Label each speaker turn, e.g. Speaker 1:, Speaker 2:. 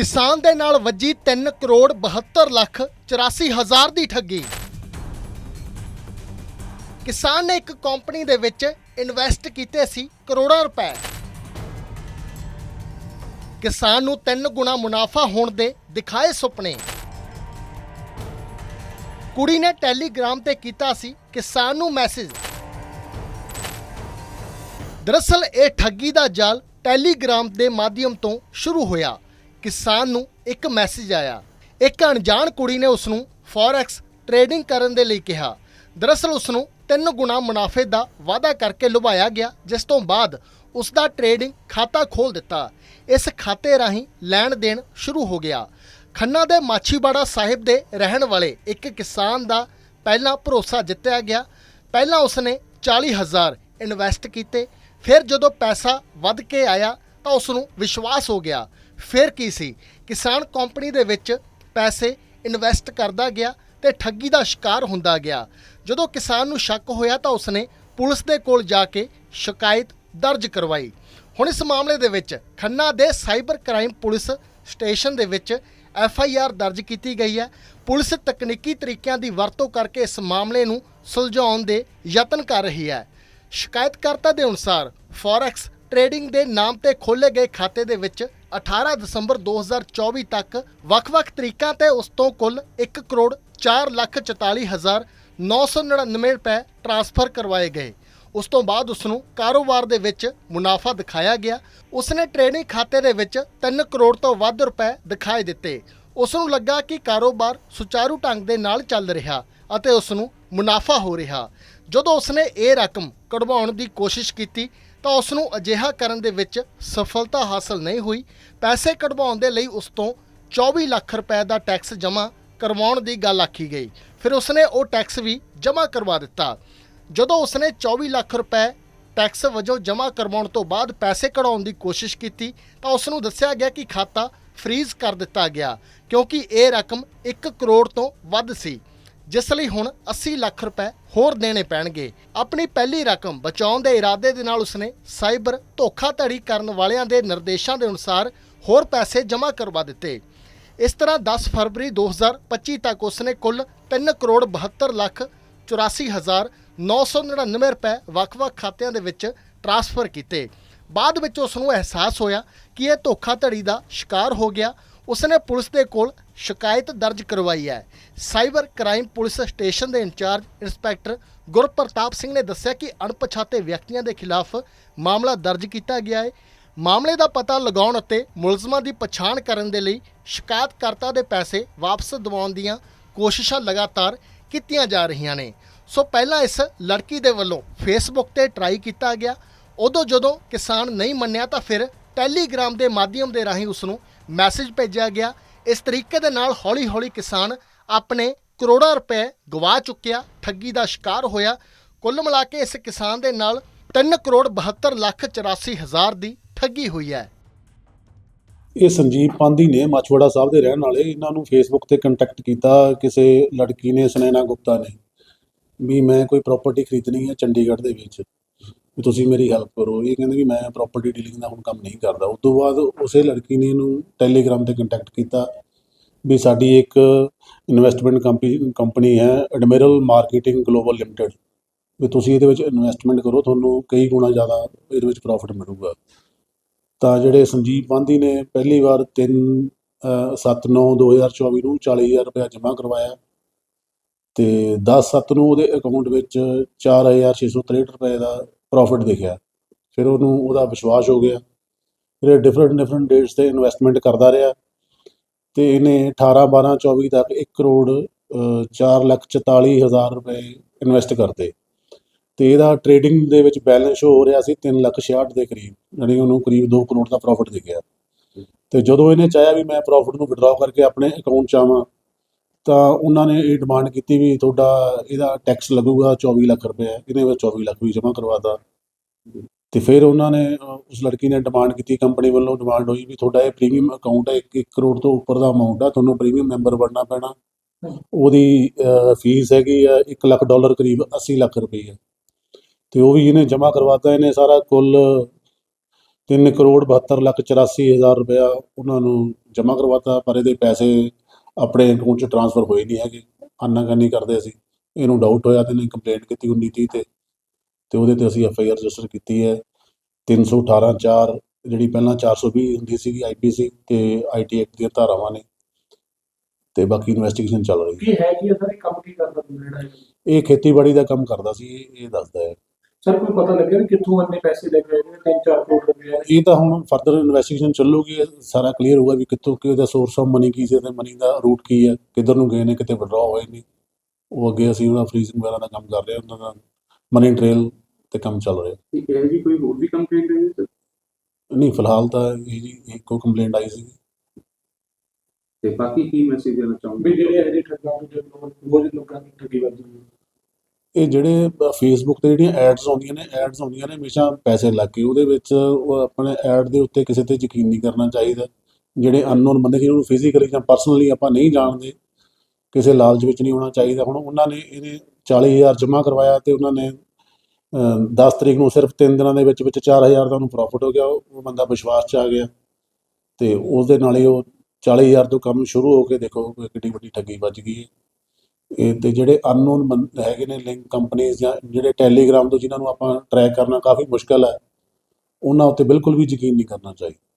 Speaker 1: ਕਿਸਾਨ ਦੇ ਨਾਲ ਵੱਜੀ 3 ਕਰੋੜ 72 ਲੱਖ 84 ਹਜ਼ਾਰ ਦੀ ਠੱਗੀ। ਕਿਸਾਨ ਨੇ ਇੱਕ ਕੰਪਨੀ ਦੇ ਵਿੱਚ ਇਨਵੈਸਟ ਕੀਤੇ ਸੀ ਕਰੋੜਾਂ ਰੁਪਏ। ਕਿਸਾਨ ਨੂੰ 3 ਗੁਣਾ ਮੁਨਾਫਾ ਹੋਣ ਦੇ ਦਿਖਾਏ ਸੁਪਨੇ। ਕੁੜੀ ਨੇ ਟੈਲੀਗ੍ਰਾਮ ਤੇ ਕੀਤਾ ਸੀ ਕਿਸਾਨ ਨੂੰ ਮੈਸੇਜ। ਦਰਅਸਲ ਇਹ ਠੱਗੀ ਦਾ ਜਾਲ ਟੈਲੀਗ੍ਰਾਮ ਦੇ ਮਾਧਿਅਮ ਤੋਂ ਸ਼ੁਰੂ ਹੋਇਆ। ਕਿਸਾਨ ਨੂੰ ਇੱਕ ਮੈਸੇਜ ਆਇਆ। ਇੱਕ ਅਣਜਾਣ ਕੁੜੀ ਨੇ ਉਸ ਨੂੰ ਫੋਰੈਕਸ ਟ੍ਰੇਡਿੰਗ ਕਰਨ ਦੇ ਲਈ ਕਿਹਾ। ਦਰਅਸਲ ਉਸ ਨੂੰ ਤਿੰਨ ਗੁਣਾ ਮੁਨਾਫੇ ਦਾ ਵਾਅਦਾ ਕਰਕੇ ਲੁਭਾਇਆ ਗਿਆ, ਜਿਸ ਤੋਂ ਬਾਅਦ ਉਸ ਦਾ ਟ੍ਰੇਡਿੰਗ ਖਾਤਾ ਖੋਲ ਦਿੱਤਾ। ਇਸ ਖਾਤੇ ਰਾਹੀਂ ਲੈਣ ਦੇਣ ਸ਼ੁਰੂ ਹੋ ਗਿਆ। ਖੰਨਾ ਦੇ ਮਾਛੀਵਾੜਾ ਸਾਹਿਬ ਦੇ ਰਹਿਣ ਵਾਲੇ ਇੱਕ ਕਿਸਾਨ ਦਾ ਪਹਿਲਾਂ ਭਰੋਸਾ ਜਿੱਤਿਆ ਗਿਆ। ਪਹਿਲਾਂ ਉਸਨੇ 40000 ਇਨਵੈਸਟ ਕੀਤੇ। ਫਿਰ ਜਦੋਂ ਪੈਸਾ ਵੱਧ ਕੇ ਆਇਆ ਤਾਂ ਉਸ ਨੂੰ ਵਿਸ਼ਵਾਸ ਹੋ ਗਿਆ। ਫਿਰ ਕੀ ਸੀ ਕਿਸਾਨ ਕੰਪਨੀ ਦੇ ਵਿੱਚ ਪੈਸੇ ਇਨਵੈਸਟ ਕਰਦਾ ਗਿਆ ਤੇ ਠੱਗੀ ਦਾ ਸ਼ਿਕਾਰ ਹੁੰਦਾ ਗਿਆ। ਜਦੋਂ ਕਿਸਾਨ ਨੂੰ ਸ਼ੱਕ ਹੋਇਆ ਤਾਂ ਉਸਨੇ ਪੁਲਿਸ ਦੇ ਕੋਲ ਜਾ ਕੇ ਸ਼ਿਕਾਇਤ ਦਰਜ ਕਰਵਾਈ। ਹੁਣ ਇਸ ਮਾਮਲੇ ਦੇ ਵਿੱਚ ਖੰਨਾ ਦੇ ਸਾਈਬਰ ਕ੍ਰਾਈਮ ਪੁਲਿਸ ਸਟੇਸ਼ਨ ਦੇ ਵਿੱਚ ਐਫ ਆਈ ਆਰ ਦਰਜ ਕੀਤੀ ਗਈ ਹੈ। ਪੁਲਿਸ ਤਕਨੀਕੀ ਤਰੀਕਿਆਂ ਦੀ ਵਰਤੋਂ ਕਰਕੇ ਇਸ ਮਾਮਲੇ ਨੂੰ ਸੁਲਝਾਉਣ ਦੇ ਯਤਨ ਕਰ ਰਹੀ ਹੈ। ਸ਼ਿਕਾਇਤਕਰਤਾ ਦੇ ਅਨੁਸਾਰ ਫੋਰੈਕਸ ਟ੍ਰੇਡਿੰਗ ਦੇ ਨਾਮ ਤੇ ਖੋਲੇ ਗਏ ਖਾਤੇ ਦੇ ਵਿੱਚ 18 ਦਸੰਬਰ 2024 ਤੱਕ ਵੱਖ-ਵੱਖ ਤਰੀਕਾਂ ਤੇ ਉਸ ਤੋਂ ਕੁੱਲ 1 ਕਰੋੜ 4 ਲੱਖ 44 ਹਜ਼ਾਰ 999 ਰੁਪਏ ਟ੍ਰਾਂਸਫਰ ਕਰਵਾਏ ਗਏ। ਉਸ ਤੋਂ ਬਾਅਦ ਉਸ ਨੂੰ ਕਾਰੋਬਾਰ ਦੇ ਵਿੱਚ ਮੁਨਾਫਾ ਦਿਖਾਇਆ ਗਿਆ। ਉਸ ਨੇ ਟ੍ਰੇਡਿੰਗ ਖਾਤੇ ਦੇ ਵਿੱਚ 3 ਕਰੋੜ ਤੋਂ ਵੱਧ ਰੁਪਏ ਦਿਖਾਈ ਦਿੱਤੇ। ਉਸ ਨੂੰ ਲੱਗਾ ਕਿ ਕਾਰੋਬਾਰ ਸੁਚਾਰੂ ਢੰਗ ਦੇ ਨਾਲ ਚੱਲ ਰਿਹਾ ਅਤੇ ਉਸ ਨੂੰ ਮੁਨਾਫਾ ਹੋ ਰਿਹਾ। ਜਦੋਂ ਉਸ ਨੇ ਇਹ ਰਕਮ ਕਢਵਾਉਣ ਦੀ ਕੋਸ਼ਿਸ਼ ਕੀਤੀ ਤਾਂ ਉਸ ਨੂੰ ਅਜਿਹਾ ਕਰਨ ਦੇ ਵਿੱਚ ਸਫਲਤਾ ਹਾਸਲ ਨਹੀਂ ਹੋਈ। ਪੈਸੇ ਕਢਵਾਉਣ ਦੇ ਲਈ ਉਸ ਤੋਂ 24 ਲੱਖ ਰੁਪਏ ਦਾ ਟੈਕਸ ਜਮ੍ਹਾਂ ਕਰਵਾਉਣ ਦੀ ਗੱਲ ਆਖੀ ਗਈ। ਫਿਰ ਉਸਨੇ ਉਹ ਟੈਕਸ ਵੀ ਜਮ੍ਹਾਂ ਕਰਵਾ ਦਿੱਤਾ। ਜਦੋਂ ਉਸਨੇ 24 ਲੱਖ ਰੁਪਏ ਟੈਕਸ ਵਜੋਂ ਜਮ੍ਹਾਂ ਕਰਵਾਉਣ ਤੋਂ ਬਾਅਦ ਪੈਸੇ ਕਢਾਉਣ ਦੀ ਕੋਸ਼ਿਸ਼ ਕੀਤੀ, ਤਾਂ ਉਸ ਨੂੰ ਦੱਸਿਆ ਗਿਆ ਕਿ ਖਾਤਾ ਫ੍ਰੀਜ਼ ਕਰ ਦਿੱਤਾ ਗਿਆ, ਕਿਉਂਕਿ ਇਹ ਰਕਮ 1 ਕਰੋੜ ਤੋਂ ਵੱਧ ਸੀ। ਜਿਸ ਲਈ ਹੁਣ 80 ਲੱਖ ਰੁਪਏ ਹੋਰ ਦੇਣੇ ਪੈਣਗੇ। ਆਪਣੀ ਪਹਿਲੀ ਰਕਮ ਬਚਾਉਣ ਦੇ ਇਰਾਦੇ ਦੇ ਨਾਲ ਉਸਨੇ ਸਾਈਬਰ ਧੋਖਾਧੜੀ ਕਰਨ ਵਾਲਿਆਂ ਦੇ ਨਿਰਦੇਸ਼ਾਂ ਦੇ ਅਨੁਸਾਰ ਹੋਰ ਪੈਸੇ ਜਮ੍ਹਾਂ ਕਰਵਾ ਦਿੱਤੇ। ਇਸ ਤਰ੍ਹਾਂ 10 ਫਰਵਰੀ 2025 ਤੱਕ ਉਸਨੇ ਕੁੱਲ 3 ਕਰੋੜ 72 ਲੱਖ 84 ਹਜ਼ਾਰ 999 ਰੁਪਏ ਵੱਖ-ਵੱਖ ਖਾਤਿਆਂ ਦੇ ਵਿੱਚ ਟ੍ਰਾਂਸਫਰ ਕੀਤੇ। ਬਾਅਦ ਵਿੱਚ ਉਸ ਨੂੰ ਅਹਿਸਾਸ ਹੋਇਆ ਕਿ ਇਹ ਧੋਖਾਧੜੀ ਦਾ ਸ਼ਿਕਾਰ ਹੋ ਗਿਆ। ਉਸਨੇ ਪੁਲਿਸ ਦੇ ਕੋਲ ਸ਼ਿਕਾਇਤ ਦਰਜ ਕਰਵਾਈ ਹੈ। ਸਾਈਬਰ ਕ੍ਰਾਈਮ ਪੁਲਿਸ ਸਟੇਸ਼ਨ ਦੇ ਇੰਚਾਰਜ ਇੰਸਪੈਕਟਰ ਗੁਰਪ੍ਰਤਾਪ ਸਿੰਘ ਨੇ ਦੱਸਿਆ ਕਿ ਅਣਪਛਾਤੇ ਵਿਅਕਤੀਆਂ ਦੇ ਖਿਲਾਫ ਮਾਮਲਾ ਦਰਜ ਕੀਤਾ ਗਿਆ ਹੈ। ਮਾਮਲੇ ਦਾ ਪਤਾ ਲਗਾਉਣ ਅਤੇ ਮੁਲਜ਼ਮਾਂ ਦੀ ਪਛਾਣ ਕਰਨ ਦੇ ਲਈ ਸ਼ਿਕਾਇਤਕਰਤਾ ਦੇ ਪੈਸੇ ਵਾਪਸ ਦਿਵਾਉਣ ਦੀਆਂ ਕੋਸ਼ਿਸ਼ਾਂ ਲਗਾਤਾਰ ਕੀਤੀਆਂ ਜਾ ਰਹੀਆਂ ਨੇ। ਸੋ ਪਹਿਲਾਂ ਇਸ ਲੜਕੀ ਦੇ ਵੱਲੋਂ ਫੇਸਬੁੱਕ ਤੇ ਟਰਾਈ ਕੀਤਾ ਗਿਆ। ਉਦੋਂ ਜਦੋਂ ਕਿਸਾਨ ਨਹੀਂ ਮੰਨਿਆ ਤਾਂ ਫਿਰ ਟੈਲੀਗ੍ਰਾਮ ਦੇ ਮਾਧਿਅਮ ਦੇ ਰਾਹੀਂ ਉਸ ਨੂੰ ਮੈਸੇਜ ਭੇਜਿਆ ਗਿਆ। ਇਸ ਤਰੀਕੇ ਦੇ ਨਾਲ ਹੌਲੀ-ਹੌਲੀ ਕਿਸਾਨ ਆਪਣੇ ਕਰੋੜਾਂ ਰੁਪਏ ਗਵਾ ਚੁੱਕਿਆ, ਠੱਗੀ ਦਾ ਸ਼ਿਕਾਰ ਹੋਇਆ। ਕੁੱਲ ਮਿਲਾ ਕੇ ਇਸ ਕਿਸਾਨ ਦੇ ਨਾਲ 3 ਕਰੋੜ 72 ਲੱਖ 84 ਹਜ਼ਾਰ ਦੀ ਠੱਗੀ ਹੋਈ ਹੈ।
Speaker 2: ਇਹ ਸੰਜੀਵ ਪਾਂਦੀ ਨੇ ਮਾਛਵਾੜਾ ਸਾਹਿਬ ਦੇ ਰਹਿਣ ਵਾਲੇ, ਇਹਨਾਂ ਨੂੰ ਫੇਸਬੁੱਕ ਤੇ ਕੰਟੈਕਟ ਕੀਤਾ, ਕਿਸੇ ਲੜਕੀ ਨੇ ਸੁਨੈਨਾ ਗੁਪਤਾ ਨੇ, ਵੀ ਮੈਂ ਕੋਈ ਪ੍ਰਾਪਰਟੀ ਖਰੀਦਣੀ ਹੈ ਚੰਡੀਗੜ੍ਹ ਦੇ ਵਿੱਚ। ਵੀ ਤੁਸੀਂ ਮੇਰੀ ਹੈਲਪ ਕਰੋ। ਇਹ ਕਹਿੰਦੇ ਵੀ ਮੈਂ ਪ੍ਰਾਪਰਟੀ ਡੀਲਿੰਗ ਦਾ ਹੁਣ ਕੰਮ ਨਹੀਂ ਕਰਦਾ। ਉਸ ਤੋਂ ਬਾਅਦ ਉਸੇ ਲੜਕੀ ਨੇ ਇਹਨੂੰ ਟੈਲੀਗ੍ਰਾਮ ਤੇ ਕੰਟੈਕਟ ਕੀਤਾ ਵੀ ਸਾਡੀ ਇੱਕ ਇਨਵੈਸਟਮੈਂਟ ਕੰਪਨੀ ਕੰਪਨੀ ਹੈ ਐਡਮਿਰਲ ਮਾਰਕੀਟਿੰਗ ਗਲੋਬਲ ਲਿਮਟਿਡ ਵੀ ਤੁਸੀਂ ਇਹਦੇ ਵਿੱਚ ਇਨਵੈਸਟਮੈਂਟ ਕਰੋ, ਤੁਹਾਨੂੰ ਕਈ ਗੁਣਾ ਜ਼ਿਆਦਾ ਇਹਦੇ ਵਿੱਚ ਪ੍ਰੋਫਿਟ ਮਿਲੂਗਾ। ਤਾਂ ਜਿਹੜੇ ਸੰਜੀਵ ਪਾਂਧੀ ਨੇ ਪਹਿਲੀ ਵਾਰ 3 7 9 2024 ਨੂੰ 40000 ਰੁਪਏ ਜਮ੍ਹਾਂ ਕਰਵਾਇਆ ਤੇ 10 7 ਨੂੰ ਉਹਦੇ ਅਕਾਊਂਟ ਵਿੱਚ 4663 ਰੁਪਏ ਦਾ ਪ੍ਰੋਫਿਟ ਦਿਖਿਆ। ਫਿਰ ਉਹਨੂੰ ਉਹਦਾ ਵਿਸ਼ਵਾਸ ਹੋ ਗਿਆ। ਫਿਰ ਡਿਫਰੈਂਟ ਡਿਫਰੈਂਟ ਡੇਟਸ ਤੇ ਇਨਵੈਸਟਮੈਂਟ ਕਰਦਾ ਰਿਹਾ। ਤੇ ਇਹਨੇ 18 12 24 ਤੱਕ 1 ਕਰੋੜ 4 ਲੱਖ 44 ਹਜ਼ਾਰ ਰੁਪਏ ਇਨਵੈਸਟ ਕਰਤੇ ਤੇ ਇਹਦਾ ਟ੍ਰੇਡਿੰਗ ਦੇ ਵਿੱਚ ਬੈਲੈਂਸ ਹੋ ਰਿਹਾ ਸੀ 3 ਲੱਖ 66 ਦੇ ਕਰੀਬ, ਯਾਨੀ ਉਹਨੂੰ ਕਰੀਬ 2 ਕਰੋੜ ਦਾ ਪ੍ਰੋਫਿਟ ਦਿਖਿਆ। ਤੇ ਜਦੋਂ ਇਹਨੇ ਚਾਹਿਆ ਵੀ ਮੈਂ ਪ੍ਰੋਫਿਟ ਨੂੰ ਵਿਡਰਾਅ ਕਰਕੇ ਆਪਣੇ ਅਕਾਊਂਟ 'ਚ ਆਵਾਂ ਤਾਂ ਉਹਨਾਂ ਨੇ ਇਹ ਡਿਮਾਂਡ ਕੀਤੀ ਵੀ ਤੁਹਾਡਾ ਇਹਦਾ ਟੈਕਸ ਲੱਗੂਗਾ 24 ਲੱਖ ਰੁਪਏ ਇਹਨੇ ਵਿੱਚ 24 ਲੱਖ ਵੀ ਜਮ੍ਹਾਂ ਕਰਵਾਤਾ। ਤੇ ਫਿਰ ਉਹਨਾਂ ਨੇ ਉਸ ਲੜਕੀ ਨੇ ਡਿਮਾਂਡ ਕੀਤੀ ਕੰਪਨੀ ਵੱਲੋਂ ਡਿਮਾਂਡ ਹੋਈ ਵੀ ਤੁਹਾਡਾ ਇਹ ਪ੍ਰੀਮੀਅਮ ਅਕਾਊਂਟ ਹੈ 1 ਕਰੋੜ ਤੋਂ ਉੱਪਰ ਦਾ ਅਮਾਉਂਟ ਆ, ਤੁਹਾਨੂੰ ਪ੍ਰੀਮੀਅਮ ਮੈਂਬਰ ਬਣਨਾ ਪੈਣਾ। ਉਹਦੀ ਫੀਸ ਹੈਗੀ ਆ 1 ਲੱਖ ਡਾਲਰ ਕਰੀਬ 80 ਲੱਖ ਰੁਪਏ ਹੈ ਤੇ ਉਹ ਵੀ ਇਹਨੇ ਜਮ੍ਹਾਂ ਕਰਵਾਤਾ, ਇਹਨੇ ਸਾਰਾ ਕੁੱਲ 3 ਕਰੋੜ 72 ਲੱਖ 84 ਹਜ਼ਾਰ ਰੁਪਇਆ ਉਹਨਾਂ ਨੂੰ ਜਮ੍ਹਾਂ ਕਰਵਾਤਾ, ਪਰ ਇਹਦੇ ਪੈਸੇ ਆਪਣੇ ਅਕਾਊਂਟ 'ਚ ਟ੍ਰਾਂਸਫਰ ਹੋਏ ਨਹੀਂ ਹੈਗੇ। ਆਨਾਕਾਨੀ ਕਰਦੇ ਸੀ ਇਹਨੂੰ ਡਾਊਟ ਹੋਇਆ ਤੇ ਇਹਨੇ ਕੰਪਲੇਂਟ ਕੀਤੀ 19 ਤੀਹ ਤੇ। ਤੇ ਉਹਦੇ ਤੇ ਅਸੀਂ ਐਫ ਆਈ ਆਰ ਰਜਿਸਟਰ ਕੀਤੀ ਹੈ। 318 4 ਜਿਹੜੀ ਪਹਿਲਾਂ 420 ਹੁੰਦੀ ਸੀਗੀ ਆਈਪੀਸੀ ਤੇ ਆਈਟੀ ਐਕਟ ਦੀਆਂ ਧਾਰਾਵਾਂ ਨੇ। ਤੇ ਬਾਕੀ ਇਨਵੈਸਟੀਗੇਸ਼ਨ ਚੱਲ ਰਹੀ ਹੈ।
Speaker 3: ਕੀ ਹੈ ਕੀ ਸਰ? ਇਹ ਕੰਮ ਕੀ ਕਰਦਾ ਜਿਹੜਾ ਇਹ?
Speaker 2: ਇਹ ਖੇਤੀਬਾੜੀ ਦਾ ਕੰਮ ਕਰਦਾ ਸੀ। ਇਹ ਇਹ ਦੱਸਦਾ ਹੈ।
Speaker 3: ਸਰ ਕੋਈ ਪਤਾ ਲੱਗਿਆ ਵੀ ਕਿੱਥੋਂ ਇੰਨੇ ਪੈਸੇ ਲੈ ਕੇ ਆਏ ਨੇ 3-4 ਕਰੋੜ ਰੁਪਏ
Speaker 2: ਇਹ ਤਾਂ ਹੁਣ ਫਰਦਰ ਇਨਵੈਸਟੀਗੇਸ਼ਨ ਚੱਲੂਗੀ ਇਹ ਸਾਰਾ ਕਲੀਅਰ ਹੋਊਗਾ ਵੀ ਕਿੱਥੋਂ ਕਿ ਉਹਦਾ ਸੋਰਸ ਆਫ ਮਨੀ ਕੀ ਸੀ ਤੇ ਮਨੀ ਦਾ ਰੂਟ ਕੀ ਹੈ ਕਿੱਧਰ ਨੂੰ ਗਏ ਨੇ ਕਿਤੇ ਵਿਡਰਾ ਹੋਏ ਨੇ। ਉਹ ਅੱਗੇ ਅਸੀਂ ਉਹਦਾ ਫਰੀਜ਼ਿੰਗ ਵਗੈਰਾ ਦਾ ਕੰਮ ਕਰ ਰਹੇ ਹਾਂ ਉਹਨਾਂ ਦਾ ਮਨੀ ਟ੍ਰੇਲ ਤੇ ਕੰਮ ਚੱਲ ਰਿਹਾ।
Speaker 4: ਠੀਕ ਹੈ ਜੀ ਕੋਈ ਹੋਰ ਵੀ ਕੰਪਲੇਂਟ ਹੈ ਸਰ?
Speaker 2: ਨਹੀਂ ਫਿਲਹਾਲ ਤਾਂ ਇਹ ਜੀ ਇੱਕੋ ਕੰਪਲੇਂਟ ਆਈ ਸੀ
Speaker 4: ਤੇ ਬਾਕੀ ਕੀ ਮੈਸੇਜ ਦੇਣਾ ਚਾਹੁੰਦੇ
Speaker 3: ਜਿਹੜੇ ਇਹੋ ਜਿਹੇ ਠੱਗਾਂ ਨੂੰ ਰੋਜ਼ ਲੋਕਾਂ ਦੀ ਠੱਗੀ ਵੱਜਦੀ ਹੈ।
Speaker 2: ਇਹ ਜਿਹੜੇ ਫੇਸਬੁੱਕ ਤੇ ਜਿਹੜੀਆਂ ਐਡਸ ਆਉਂਦੀਆਂ ਨੇ ਐਡਸ ਆਉਂਦੀਆਂ ਨੇ ਹਮੇਸ਼ਾ ਪੈਸੇ ਲੱਗ ਕੇ, ਉਹਦੇ ਵਿੱਚ ਆਪਣੇ ਐਡ ਦੇ ਉੱਤੇ ਕਿਸੇ ਤੇ ਯਕੀਨ ਨਹੀਂ ਕਰਨਾ ਚਾਹੀਦਾ। ਜਿਹੜੇ ਅਨਨੋਨ ਬੰਦੇ ਜਿਹਨਾਂ ਨੂੰ ਫਿਜ਼ੀਕਲੀ ਜਾਂ ਪਰਸਨਲੀ ਆਪਾਂ ਨਹੀਂ ਜਾਣਦੇ, ਕਿਸੇ ਲਾਲਚ ਵਿੱਚ ਨਹੀਂ ਹੋਣਾ ਚਾਹੀਦਾ। ਹੁਣ ਉਹਨਾਂ ਨੇ ਇਹਨੇ 40000 ਜਮ੍ਹਾਂ ਕਰਵਾਇਆ ਤੇ ਉਹਨਾਂ ਨੇ 10 ਤਰੀਕ ਨੂੰ ਸਿਰਫ 3 ਦਿਨਾਂ ਦੇ ਵਿੱਚ ਵਿੱਚ 4000 ਦਾ ਉਹਨੂੰ ਪ੍ਰੋਫਿਟ ਹੋ ਗਿਆ, ਉਹ ਬੰਦਾ ਵਿਸ਼ਵਾਸ 'ਚ ਆ ਗਿਆ। ਤੇ ਉਸ ਦੇ ਨਾਲ ਹੀ ਉਹ 40000 ਤੋਂ ਕੰਮ ਸ਼ੁਰੂ ਹੋ ਕੇ ਦੇਖੋ ਕੋਈ ਕਿੱਡੀ ਵੱਡੀ ਠੱਗੀ ਵੱਜ ਗਈ ਹੈ। ਇਹ ਤੇ ਜਿਹੜੇ ਅਨਨੋਨ ਹੈਗੇ ਨੇ ਲਿੰਕ ਕੰਪਨੀਆਂ ਜਾਂ ਜਿਹੜੇ ਟੈਲੀਗ੍ਰਾਮ ਤੋਂ ਜਿਨ੍ਹਾਂ ਨੂੰ ਆਪਾਂ ਟਰੈਕ ਕਰਨਾ ਕਾਫੀ ਮੁਸ਼ਕਲ ਹੈ, ਉਹਨਾਂ ਉੱਤੇ ਬਿਲਕੁਲ ਵੀ ਯਕੀਨ ਨਹੀਂ ਕਰਨਾ ਚਾਹੀਦਾ।